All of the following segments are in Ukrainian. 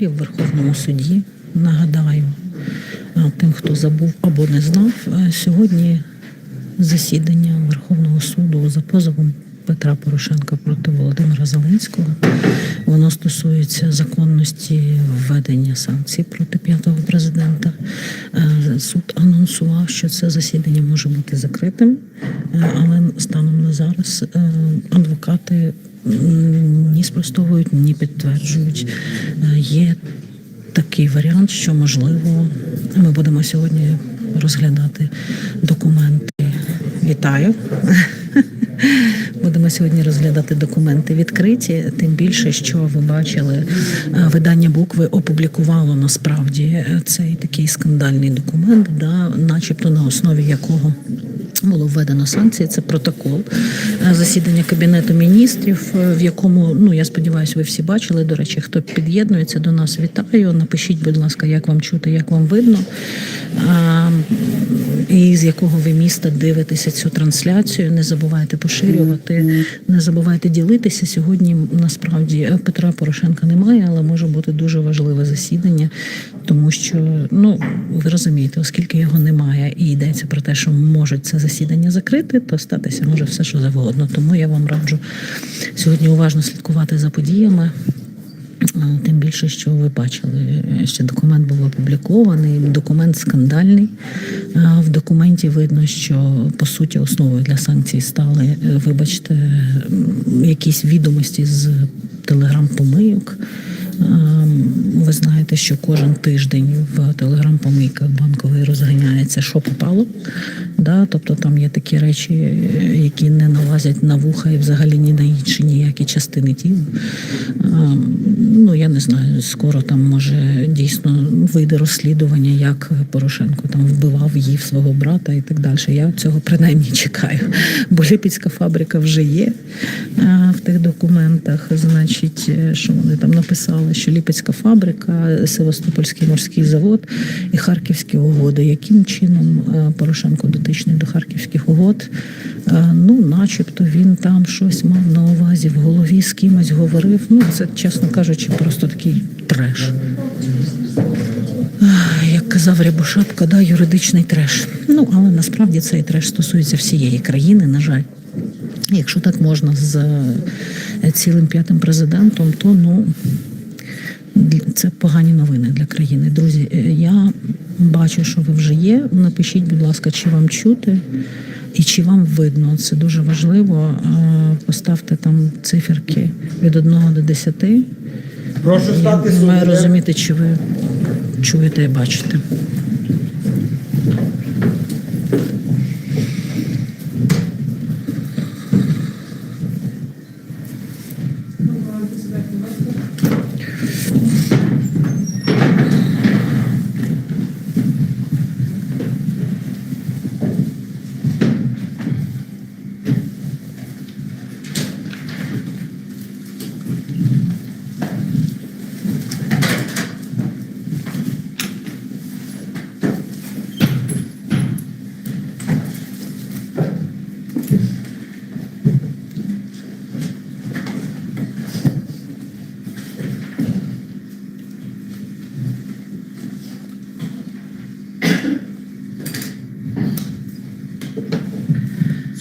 в Верховному суді. Нагадаю тим, хто забув або не знав, е, сьогодні засідання Верховного суду за позовом Петра Порошенка проти Володимира Зеленського. Воно стосується законності введення санкцій проти п'ятого президента. Е, Суд анонсував, що це засідання може бути закритим, е, але станом на зараз адвокати ні спростовують, ні підтверджують. Е, Є такий варіант, що можливо ми будемо сьогодні розглядати документи. Вітаю. Будемо сьогодні розглядати документи відкриті. Тим більше, що ви бачили, е, видання букви опублікувало насправді е, цей такий скандальний документ, да, начебто на основі якого було введено санкції. Це протокол е, засідання кабінету міністрів, е, в якому ну я сподіваюся, ви всі бачили. До речі, хто під'єднується до нас, вітаю. Напишіть, будь ласка, як вам чути, як вам видно. І з якого ви міста дивитеся цю трансляцію. Не забувайте поширювати, не забувайте ділитися. Сьогодні насправді е, Петра Порошенка немає, але може бути дуже важливе засідання, тому що ну ви розумієте, оскільки його немає і йдеться про те, що можуть це засідання закрити, то статися може все, що завгодно. Тому я вам раджу сьогодні уважно слідкувати за подіями. Тим більше, що ви бачили, е, що документ був опублікований, документ скандальний. В документі видно, що по суті основою для санкцій стали, е, вибачте, якісь відомості з телеграм-помийок. Е, Ви знаєте, що кожен тиждень в телеграм-помийках банкової розганяється, що попало. Да? Тобто там є такі речі, які не налазять на вуха і взагалі ні на інші ніякі частини тіла. Е, Ну я не знаю, скоро там може дійсно вийде розслідування, як Порошенко там вбивав їв свого брата і так далі. Я цього принаймні чекаю. Бо Липецька фабрика вже є е, в тих документах. Значить, е, що вони там написали, що Липецька фабрика, Севастопольський морський завод і Харківські угоди. Яким чином е, Порошенко дотичний до харківських угод? Е, Ну, начебто він там щось мав на увазі в голові з кимось говорив. Ну, це, чесно кажучи, просто такий треш. Як казав Рябошапка, да, юридичний треш. Ну, але насправді цей треш стосується всієї країни, на жаль. Якщо так можна з е, цілим п'ятим президентом, то ну це погані новини для країни. Друзі, е, я бачу, що ви вже є. Напишіть, будь ласка, чи вам чути і чи вам видно. Це дуже важливо. Е, Поставте там циферки від 1 до 10. Прошу стати Я маю розуміти, чи ви чуєте і бачите.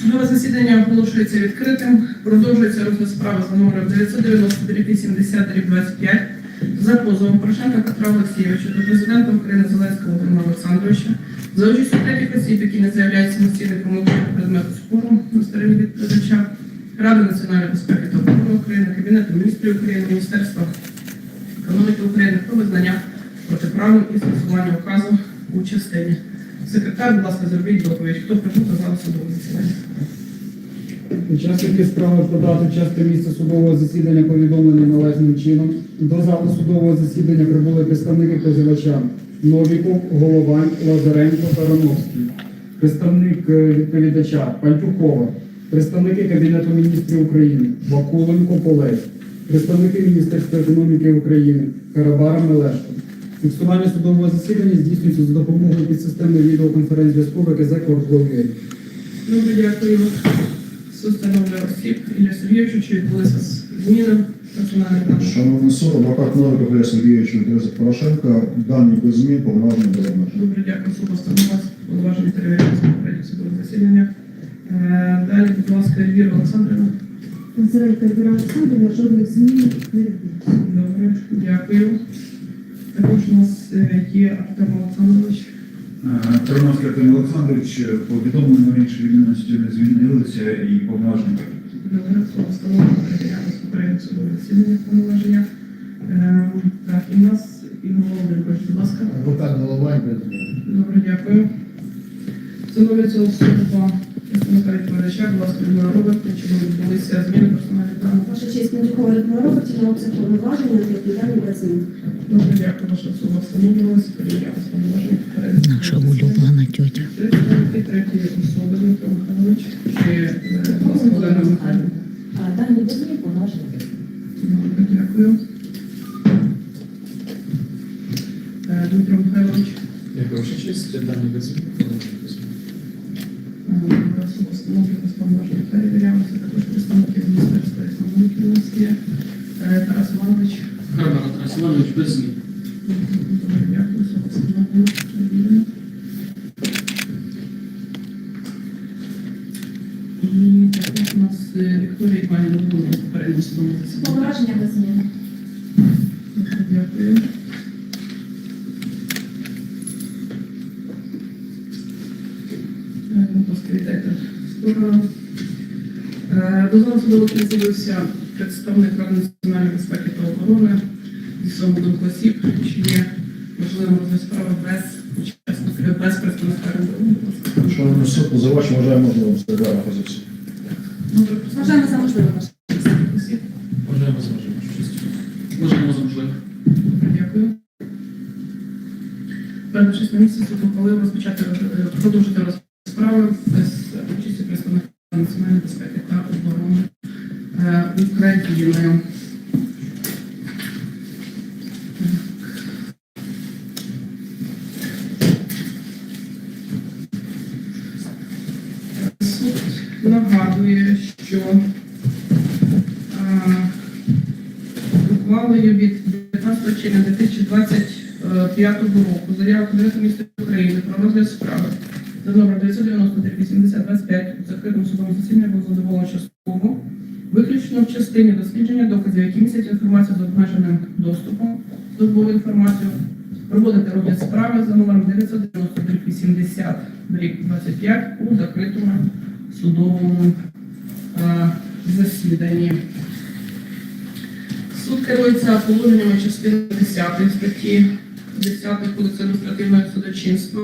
Судове засідання оголошується відкритим. Продовжується розгляд справи за номером 990 25 за позовом Порошенка Петра Олексійовича до президента України Зеленського Володимира Олександровича за участю третіх осіб, які не вимог щодо предмету спору на стороні відповідача, Ради національної безпеки та оборони України, Кабінету міністрів України, Міністерства економіки України про визнання протиправним і застосування указу у частині. Секретар, будь ласка, зробіть доповідь. Хто прибув до залу судового засідання? Учасники справи про дату час місце судового засідання повідомлені належним чином. До залу судового засідання прибули представники позивача Новіков, Головань, Лазаренко, Тарановський, представник е, відповідача Пальтухова, представники Кабінету міністрів України Вакуленко, Полець, представники Міністерства економіки України Карабара Мелешко. Фіксування судового засідання здійснюється за допомогою підсистемної відеоконференц-зв'язку ВКЗ Кордов'я. Добре, дякую. Встановлює осіб Ілля Сергійовичу, чи відбулися з Зміни персональний план. Шановний суд, адвокат Ілля Порошенка, дані без змін, повноваження без обмежень. Добре, дякую. Суд постанова повноваження перевіряється на попередніх судових засіданнях. Е, Далі, будь ласка, Ельвіра Олександрівна. Зеленка Віра Олександрівна, жодних змін не відбулося. Добре, дякую. Також у нас е, є Артем Олександрович. Тарновський Артем Олександрович повідомлено іншої відомості не звільнилися і повноваження. Повноваження. Е, Так, і у нас Ігор Володимирович, будь ласка. Без. Добре, дякую. Встановлюється особа відповідача, будь ласка, Людмила чи відбулися зміни персональних даних. Ваша честь, Мельникова Людмила Робертівна, обсяг повноваження, відповідальні без змін. Добре, дякую, ваша особа встановлювалася, перевірялася повноваження. Наша улюблена тьотя. Представники третьої особи, Дмитро Михайлович, чи е, Олена Михайлівна. А дані без змін повноваження. Добре, дякую. Е, Дмитро Михайлович, Дякую, ваша честь. Дані без змін. е, особа встановлювалася також представники міністерства економіки у нас є. Е, Тарас Іванович. Тарас Іванович без змін. Добре, дякую, особа встановлена, перевірена. І також у нас е, Вікторія Іванівна була на попередньому судовому засіданні. Повноваження без змін. Добре, Дякую. Е, Будь ласка, вітайте сторону. Е, До залу представник Ради національної безпеки та оборони зі своїм думку осіб, чи є можливим розгляд справи без учасників, без представника РНБО. Ласка. Шановний позивач вважає можливим складати позицію. Вважаємо за можливе Вважаємо за можливе, ваша. Вважаємо за можливе. Дякую. Передавшись на місце, суд ухвалив розпочати продовжити розгляд справи без участі представника національної безпеки України. Суд нагадує, що ухвалою від 19 червня 2025 року заява Кабінету міністрів України про розгляд справи за номер 990 у закритому судовому засіданні було задоволено частково, виключно в частині дослідження доказів, які містять інформацію з обмеженим доступом, службову інформацію, проводити розгляд справи за номером 990 80 25 у закритому судовому е, засіданні. Суд керується положеннями частини 10 статті 10 Кодексу адміністративного судочинства,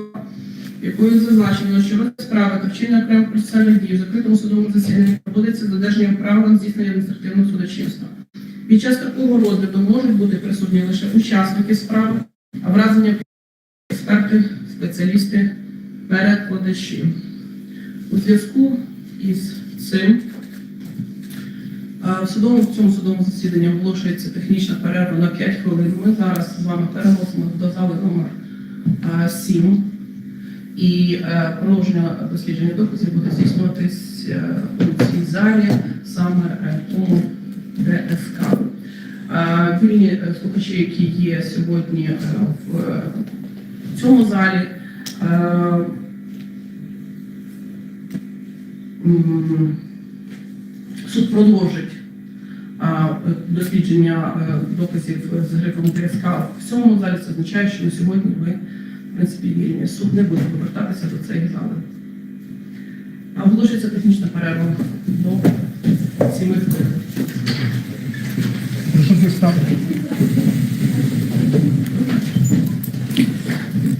якою зазначено, що розгляд справи та вчинення окремих процесуальних дій в закритому судовому засіданні проводиться з додержанням правил здійснення адміністративного судочинства. Під час такого розгляду можуть бути присутні лише учасники справи, а в разі необхідності експерти, спеціалісти, перекладачі. У зв'язку із цим В судовому в цьому судовому засіданні оголошується технічна перерва на 5 хвилин. Ми зараз з вами переносимо до зали номер 7. І е, продовження дослідження доказів буде здійснюватись е, у цій залі, саме е, у ДСК. Вільні слухачі, які є сьогодні в цьому залі, суд продовжить дослідження доказів з грифом ТСК в цьому залі. Це означає, що на сьогодні ви, принципі, вільні. Суд не буде повертатися до цієї зали. А оголошується технічна перерва до 7 хвилин.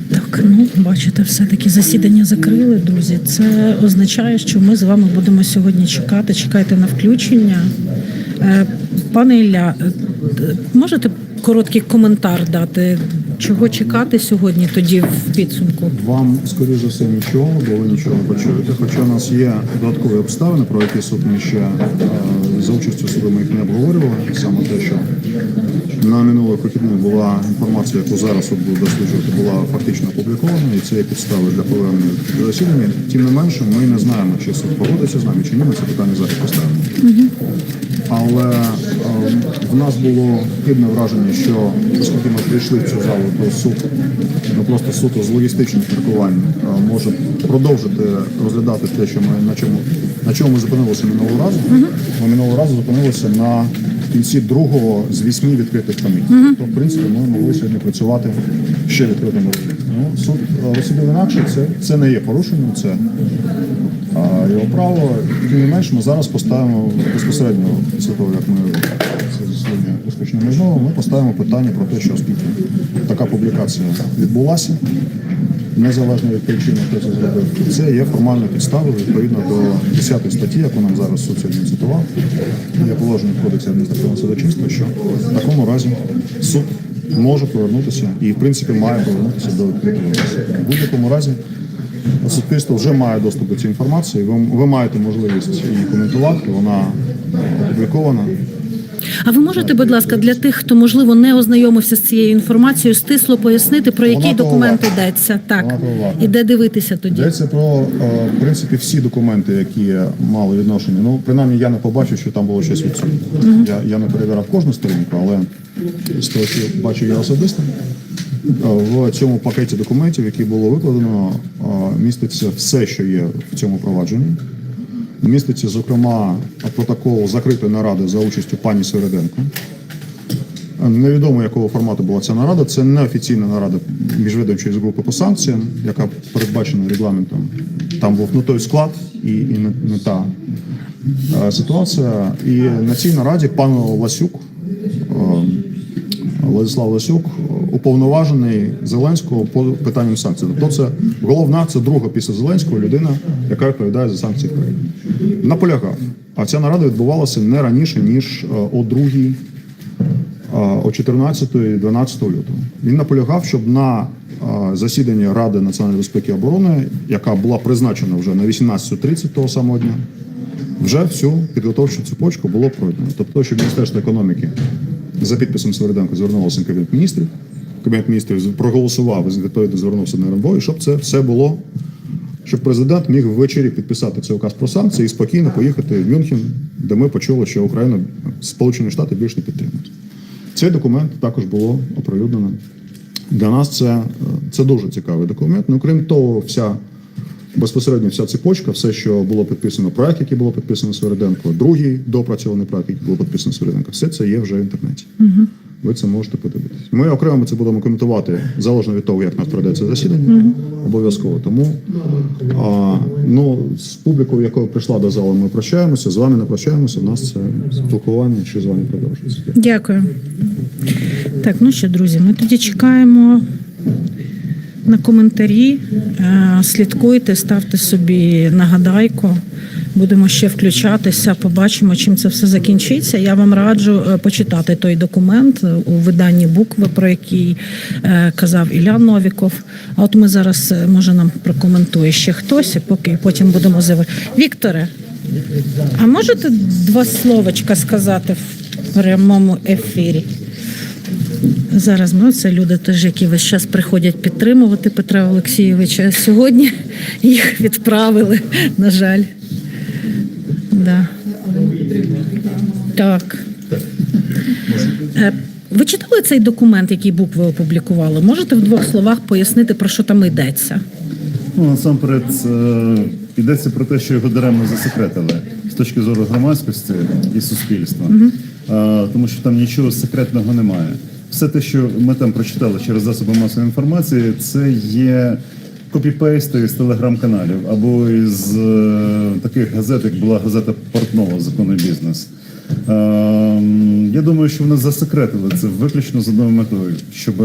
Так, ну бачите, все-таки засідання закрили, друзі. Це означає, що ми з вами будемо сьогодні чекати. Чекайте на включення. Е, Пане Ілля, е, можете короткий коментар дати, чого чекати сьогодні тоді в підсумку? Вам, скоріш за все, нічого, бо ви нічого не почуєте. Хоча у нас є додаткові обставини, про які суд ми ще е, за участю суду ми їх не обговорювали. Саме те, що на минулих вихідних була інформація, яку зараз буде досліджувати, була фактично опублікована, і це є підстави для повернення до засідання. Тим не менше, ми не знаємо, чи суд погодиться з нами, чи ні, ми це питання зараз поставимо. Але е, в нас було хибне враження, що оскільки ми прийшли в цю залу, то суд, ну просто суто з логістичних міркувань е, може продовжити розглядати те, що ми на чому на чому ми зупинилися минулого разу. Ми минулого разу зупинилися на кінці другого з вісьми відкритих комітетів. Тобто, в принципі, ми могли сьогодні працювати ще відкритими. Ну, суд е, розсудив інакше, це, це не є порушенням, це а його право, тим не менш, ми зараз поставимо безпосередньо після того, як ми це засідання розпочнемо знову, ми поставимо питання про те, що оскільки така публікація відбулася, незалежно від причини, хто це зробив, це є формальною підставою відповідно до 10 статті, яку нам зараз суд цитував, є положення в кодексі адміністративного судочинства, що в такому разі суд може повернутися і, в принципі, має повернутися до відкритого засідання. В будь-якому разі Суспільство вже має доступ до цієї інформації. Ви, ви маєте можливість її коментувати. Вона опублікована. А ви можете, будь ласка, для тих, хто можливо не ознайомився з цією інформацією, стисло пояснити, про який документ йдеться? Так і де дивитися тоді? Йдеться про е, в принципі всі документи, які мали відношення. Ну, принаймні, я не побачив, що там було щось відсутнє. Я, я не перевіряв кожну сторінку, але з того, що бачу я особисто. е, В цьому пакеті документів, який було викладено, е, міститься все, що є в цьому провадженні. Міститься, зокрема, протокол закритої наради за участю пані Середенко. Невідомо якого формату була ця нарада. Це не офіційна нарада міжвідомчої з групи по санкціям, яка передбачена регламентом. Там був не той склад і, і не, не та е, ситуація. І на цій нараді пан Ласюк, е, Владислав Ласюк, уповноважений Зеленського по питанням санкцій. Тобто це головна, це друга після Зеленського людина, яка відповідає за санкції в країні. Наполягав. А ця нарада відбувалася не раніше, ніж е, о другій о 14-12 лютого. Він наполягав, щоб на е, засіданні Ради національної безпеки і оборони, яка була призначена вже на 18.30 того самого дня, вже всю підготовчу цепочку було пройдено. Тобто, щоб Міністерство економіки за підписом Свериденко звернулося на Кабінет міністрів, Кабінет міністрів проголосував відповідно звернувся на РНБО, і щоб це все було. Щоб президент міг ввечері підписати цей указ про санкції і спокійно поїхати в Мюнхен, де ми почули, що Україна Сполучені Штати більш не підтримують. Цей документ також було оприлюднено. Для нас це, е, це дуже цікавий документ. Ну, крім того, вся безпосередньо вся цепочка, все, що було підписано, проект, який було підписано Свериденко, другий допрацьований проект, який було підписано Свериденко, все це є вже в інтернеті. Ви це можете подивитися. Ми окремо це будемо коментувати залежно від того, як нас пройде це засідання. Обов'язково. Тому а, ну, з публікою, якою прийшла до залу, ми прощаємося. З вами не прощаємося. У нас це спілкування ще з вами продовжується. Дякую. Так, ну що, друзі, ми тоді чекаємо на коментарі. Е, Слідкуйте, ставте собі нагадайку. Будемо ще включатися, побачимо, чим це все закінчиться. Я вам раджу е, почитати той документ е, у виданні букви, про який е, казав Ілля Новіков. А от ми зараз може нам прокоментує ще хтось, поки потім будемо завершити. Вікторе, а можете два словочка сказати в прямому ефірі? Зараз ми це люди теж, які весь час приходять підтримувати Петра Олексійовича. Сьогодні їх відправили, на жаль. Да. Так. Е, Ви читали цей документ, який букви опублікували? Можете в двох словах пояснити, про що там йдеться? Ну, насамперед, е, йдеться про те, що його даремно засекретили з точки зору громадськості і суспільства, Е, тому що там нічого секретного немає. Все те, що ми там прочитали через засоби масової інформації, це є копіпейсти з телеграм-каналів або із е, таких газет, як була газета Портнова Законний бізнес. Е, я думаю, що вони засекретили це виключно з одною метою, щоб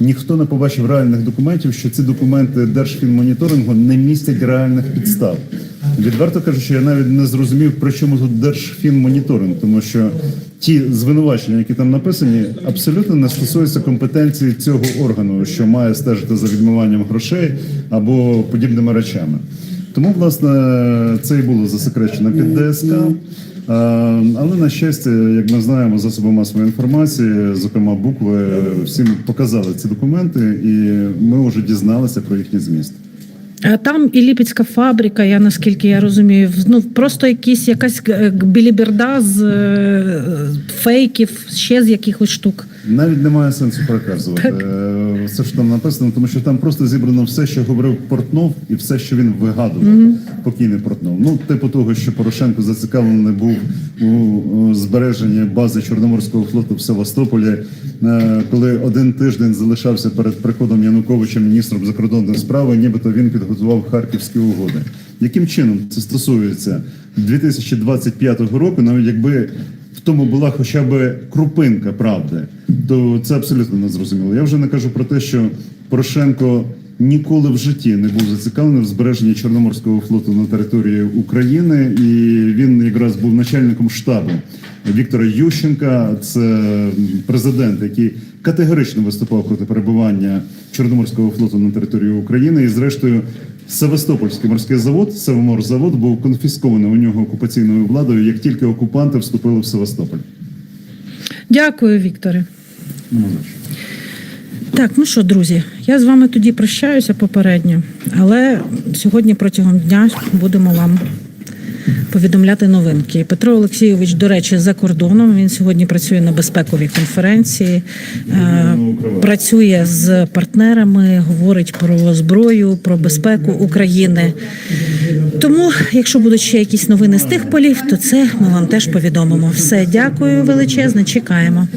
ніхто не побачив реальних документів, що ці документи Держфінмоніторингу не містять реальних підстав. Відверто кажучи, я навіть не зрозумів, при чому тут Держфінмоніторинг, тому що ті звинувачення, які там написані, абсолютно не стосуються компетенції цього органу, що має стежити за відмиванням грошей або подібними речами. Тому, власне, це і було засекречено під ДСК. Е, Але на щастя, як ми знаємо, засоби масової інформації, зокрема букви, всім показали ці документи, і ми вже дізналися про їхній зміст. Там і Ліпецька фабрика, я наскільки я розумію, ну просто якісь якась е, біліберда з е, фейків, ще з якихось штук. Навіть немає сенсу переказувати е, все, що там написано, тому що там просто зібрано все, що говорив Портнов, і все, що він вигадував, покійний Портнов. Ну, типу того, що Порошенко зацікавлений був у, збереженні бази Чорноморського флоту в Севастополі, е, коли один тиждень залишався перед приходом Януковича міністром закордонних справ, нібито він підготував харківські угоди. Яким чином це стосується 2025 року, навіть якби тому була хоча б крупинка правди, то це абсолютно незрозуміло. Я вже не кажу про те, що Порошенко ніколи в житті не був зацікавлений в збереженні Чорноморського флоту на території України, і він якраз був начальником штабу Віктора Ющенка. Це президент, який категорично виступав проти перебування Чорноморського флоту на території України. І, зрештою, Севастопольський морський завод, Севморзавод, був конфіскований у нього окупаційною владою, як тільки окупанти вступили в Севастополь. Дякую, Вікторе. Ну. Так, ну що, друзі, я з вами тоді прощаюся попередньо, але сьогодні протягом дня будемо вам повідомляти новинки. Петро Олексійович, до речі, за кордоном. Він сьогодні працює на безпековій конференції, е, працює з партнерами, говорить про зброю, про безпеку України. Тому, якщо будуть ще якісь новини з тих полів, то це ми вам теж повідомимо. Все, дякую величезне. Чекаємо.